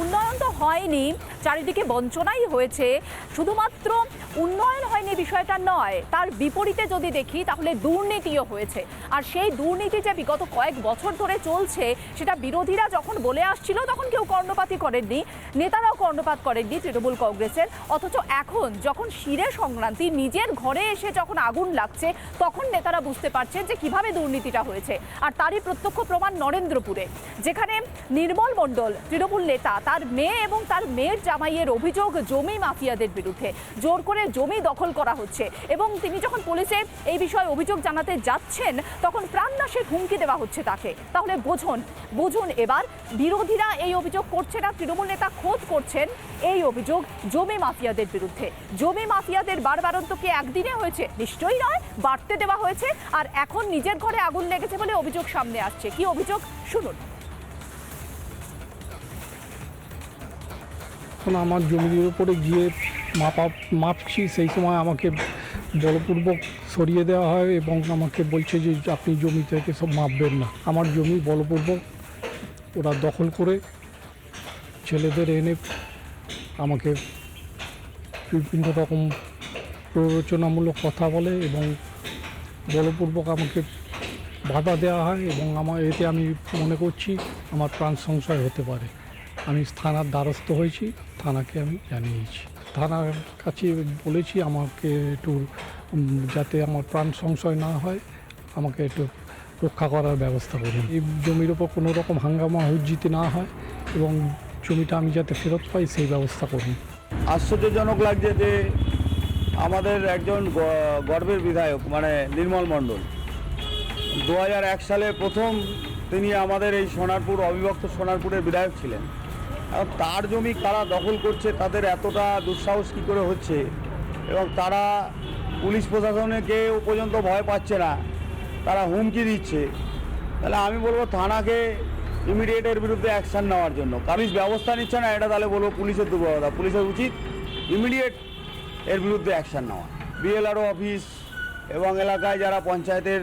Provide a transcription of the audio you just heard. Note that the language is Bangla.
উন্নয়ন তো হয়নি চারিদিকে বঞ্চনাই হয়েছে। শুধুমাত্র উন্নয়ন হয়নি বিষয়টা নয়। তার বিপরীতে যদি দেখি, তাহলে দুর্নীতিও হয়েছে। আর সেই দুর্নীতি যে বিগত কয়েক বছর ধরে চলছে, সেটা বিরোধীরা যখন বলে আসছিল, তখন কেউ কর্ণপাতই করেননি। নেতারাও কর্ণপাত করেননি তৃণমূল কংগ্রেসের। অথচ এখন যখন শিরে সংক্রান্তি, নিজের ঘরে এসে যখন আগুন লাগছে, তখন নেতারা বুঝতে পারছেন যে কীভাবে দুর্নীতিটা হয়েছে। আর তারই প্রত্যক্ষ প্রমাণ নরেন্দ্রপুরে, যেখানে নির্মল মণ্ডল, তৃণমূল নেতা, তার মেয়ে এবং তার মেয়ের জামাইয়ের অভিযোগ জমি মাফিয়াদের বিরুদ্ধে। জোর করে জমি দখল করা হচ্ছে। এবং তিনি যখন পুলিশে এই বিষয়ে অভিযোগ জানাতে যাচ্ছেন, তখন প্রাণনাশের হুমকি দেওয়া হচ্ছে তাকে। তাহলে বুঝুন বুঝুন এবার, বিরোধীরা এই অভিযোগ করছে না, তৃণমূল নেতা খোঁজ করছেন এই অভিযোগ জমি মাফিয়াদের বিরুদ্ধে। জমি মাফিয়াদের বারবারন্ত কি একদিনে হয়েছে, নিশ্চয়ই নয়, বাড়তে দেওয়া হয়েছে, আর এখন নিজের ঘরে আগুন লেগেছে বলে অভিযোগ সামনে আসছে। কি অভিযোগ? শুনুন। আমার জমির উপরে গিয়ে মাপা মাপছি, সেই সময় আমাকে বলপূর্বক সরিয়ে দেওয়া হয় এবং আমাকে বলছে যে আপনি জমি থেকে সব মাপবেন না। আমার জমি বলপূর্বক ওরা দখল করে ছেলেদের এনে আমাকে বিভিন্ন রকম প্ররোচনামূলক কথা বলে এবং বলপূর্বক আমাকে বাধা দেওয়া হয় এবং আমার এতে আমি মনে করছি আমার প্রাণ সংশয় হতে পারে। আমি থানার দ্বারস্থ হয়েছি, থানাকে আমি জানিয়েছি। থানার কাছে বলেছি আমাকে একটু যাতে আমার প্রাণ সংশয় না হয়, আমাকে একটু রক্ষা করার ব্যবস্থা করুন। এই জমির ওপর কোনো রকম হাঙ্গামা, হুজ্জিতে না হয় এবং জমিটা আমি যাতে ফেরত পাই, সেই ব্যবস্থা করুন। আশ্চর্যজনক লাগছে যে আমাদের একজন গর্বের বিধায়ক মানে নির্মল মণ্ডল, দু সালে প্রথম তিনি আমাদের এই সোনারপুর, অবিভক্ত সোনারপুরের বিধায়ক ছিলেন। তার জমি কারা দখল করছে, তাদের এতটা দুঃসাহস কী করে হচ্ছে? এবং তারা পুলিশ প্রশাসনকে পর্যন্ত ভয় পাচ্ছে না। তারা হুমকি দিচ্ছে। তাহলে আমি বলব থানাকে ইমিডিয়েট এর বিরুদ্ধে অ্যাকশন নেওয়ার জন্য। পুলিশ ব্যবস্থা নিচ্ছে না, এটা তাহলে বলব পুলিশের দুর্বলতা। পুলিশের উচিত ইমিডিয়েট এর বিরুদ্ধে অ্যাকশান নেওয়া। বিএলআরও অফিস এবং এলাকায় যারা পঞ্চায়েতের